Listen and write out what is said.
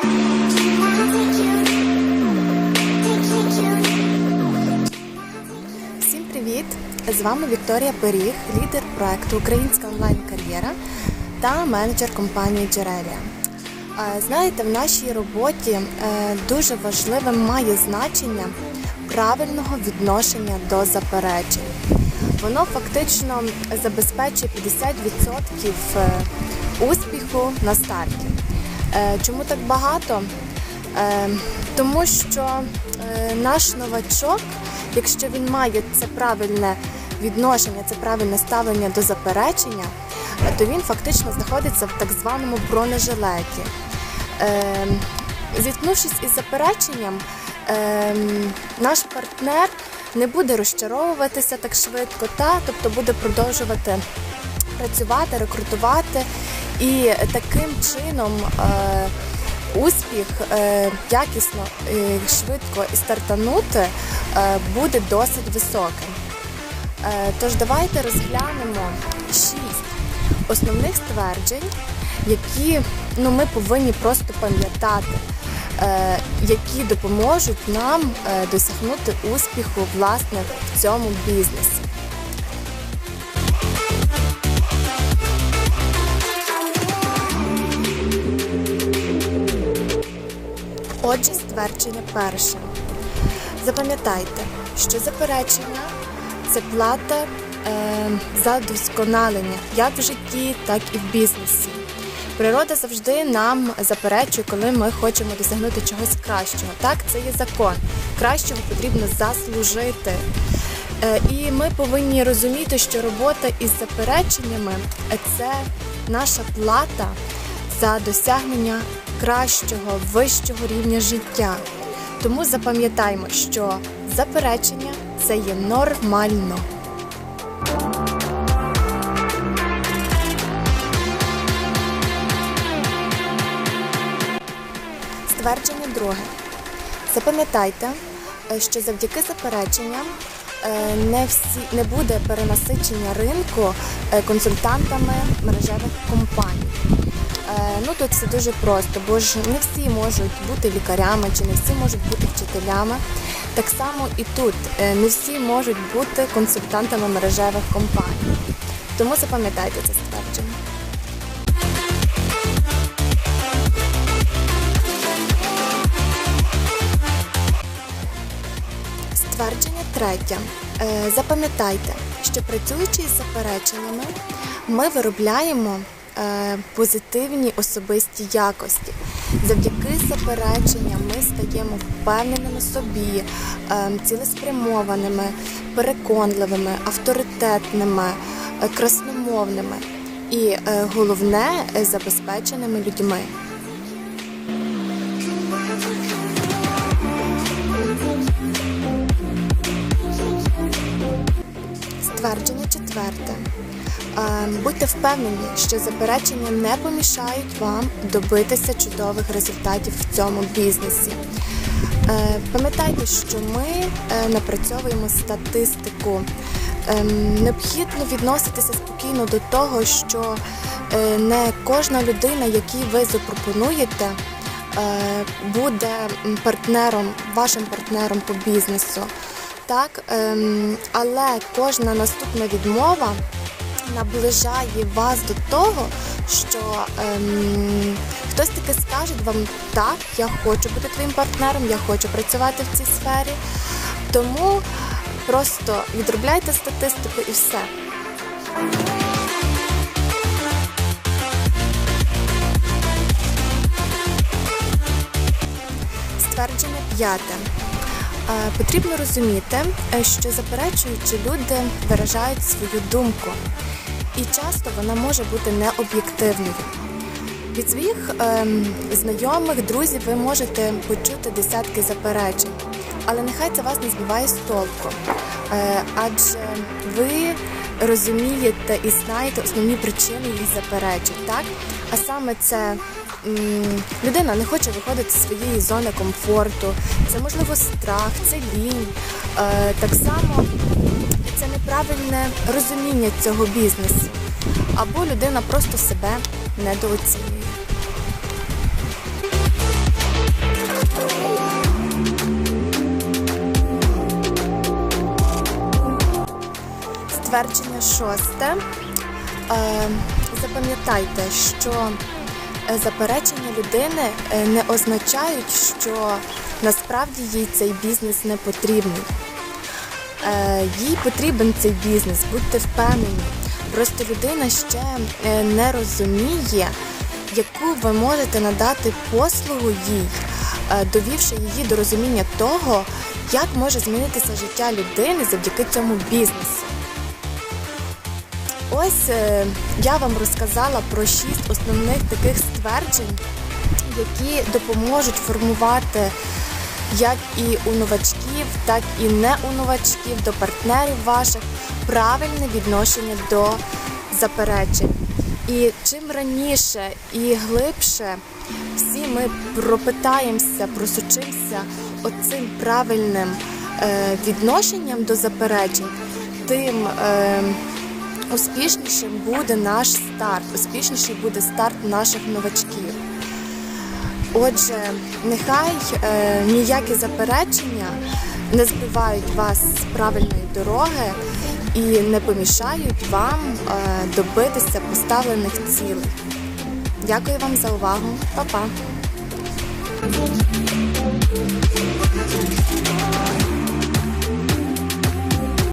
Всім привіт! З вами Вікторія Періг, лідер проекту Українська онлайн-кар'єра та менеджер компанії Джерелія. Е, Знаєте, в нашій роботі е, дуже важливим має значення правильного відношення до заперечень. Воно фактично забезпечує 50% е, успіху на старті. Е, Чому так багато? Е, Тому що е, наш новачок, якщо він має це правильне відношення, це правильне ставлення до заперечення, то він фактично знаходиться в так званому бронежилеті. Зіткнувшись із запереченням, наш партнер не буде розчаровуватися так швидко, та тобто буде продовжувати працювати, рекрутувати і таким чином е, успіх е, якісно і швидко і стартанути е, буде досить високим. Е, тож давайте розглянемо шість основних стверджень, які ну, ми повинні просто пам'ятати, е, які допоможуть нам е, досягнути успіху власне в цьому бізнесі. Отже, ствердження перше. Запам'ятайте, що заперечення це плата е, за досконалення як в житті, так і в бізнесі. Природа завжди нам заперечує, коли ми хочемо досягнути чогось кращого. Так, це є закон. Кращого потрібно заслужити. Е, І ми повинні розуміти, що робота із запереченнями це наша плата за досягнення кращого, вищого рівня життя. Тому запам'ятаймо, що заперечення це є нормально. Ствердження друге. Запам'ятайте, е, що завдяки запереченням е, не всі не буде перенасичення ринку е, консультантами мережевих компаній. Е, Ну тут все дуже просто, бо ж не всі можуть бути лікарями чи не всі можуть бути вчителями. Так само і тут е, не всі можуть бути консультантами мережевих компаній. Тому запам'ятайте це ствердження. Ствердження третє. Е, Запам'ятайте, що працюючи з запереченнями, ми виробляємо позитивні особисті якості. Завдяки запереченням ми стаємо впевненими собі, е, цілеспрямованими, переконливими, авторитетними, е, красномовними і е, головне е, забезпеченими людьми. Ствердження четверте. Е, Будьте впевнені, що заперечення не помішають вам добитися чудових результатів в цьому бізнесі. Е, Пам'ятайте, що ми е, напрацьовуємо статистику. Ем, Необхідно відноситися спокійно до того, що не кожна людина, якій ви запропонуєте, буде партнером, вашим партнером по бізнесу. Так, ем, але кожна наступна відмова наближає вас до того, що ем, хтось таки скаже вам так, я хочу бути твоїм партнером, я хочу працювати в цій сфері. Тому просто відробляйте статистику і все. Ствердження п'яте. Е, Потрібно розуміти, е, що заперечуючи люди виражають свою думку, і часто вона може бути необ'єктивною. Від своїх ем, знайомих, друзів ви можете почути десятки заперечень, але нехай це вас не збиває з толку, е, адже ви розумієте і знаєте основні причини їх заперечень, так? А саме це людина не хоче виходити з своєї зони комфорту, це можливо страх, це лінь. Е, так само це неправильне розуміння цього бізнесу. Або людина просто себе недооцінює. Ствердження шосте. Е, запам'ятайте, що заперечення людини е, не означають, що насправді їй цей бізнес не потрібний. Е, Їй потрібен цей бізнес, будьте впевнені. Просто людина ще е, не розуміє, яку ви можете надати послугу їй, е, довівши її до розуміння того, як може змінитися життя людини завдяки цьому бізнесу. Ось е, я вам розказала про шість основних таких стверджень, які допоможуть формувати як і у новачків, так і не у новачків, до партнерів ваших правильне відношення до заперечень. І чим раніше і глибше всі ми пропитаємося, просочимося оцим правильним е, відношенням до заперечень, тим е, успішнішим буде наш старт, успішніший буде старт наших новачків. Отже, нехай е, ніякі заперечення не збивають вас з правильної дороги і не помішають вам е, добитися поставлених цілей. Дякую вам за увагу, Па-па!